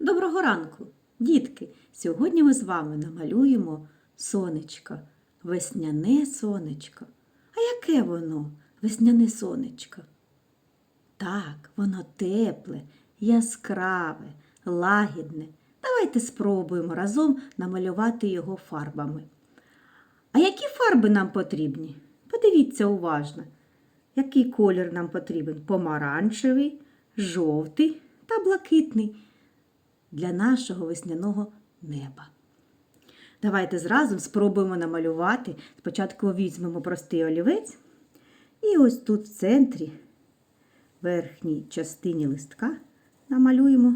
Доброго ранку, дітки! Сьогодні ми з вами намалюємо сонечко, весняне сонечко. А яке воно, весняне сонечко? Так, воно тепле, яскраве, лагідне. Давайте спробуємо разом намалювати його фарбами. А які фарби нам потрібні? Подивіться уважно, який колір нам потрібен: помаранчевий, жовтий та блакитний для нашого весняного неба. Давайте зразу спробуємо намалювати. Спочатку візьмемо простий олівець. І ось тут в центрі, верхній частині листка, намалюємо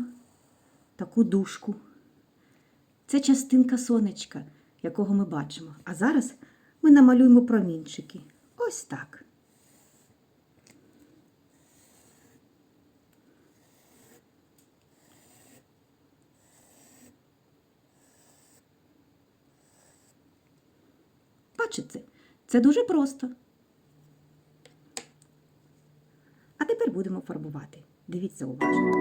таку дужку. Це частинка сонечка, якого ми бачимо. А зараз ми намалюємо промінчики. Ось так. Бачите, це дуже просто. А тепер будемо фарбувати. Дивіться уважно.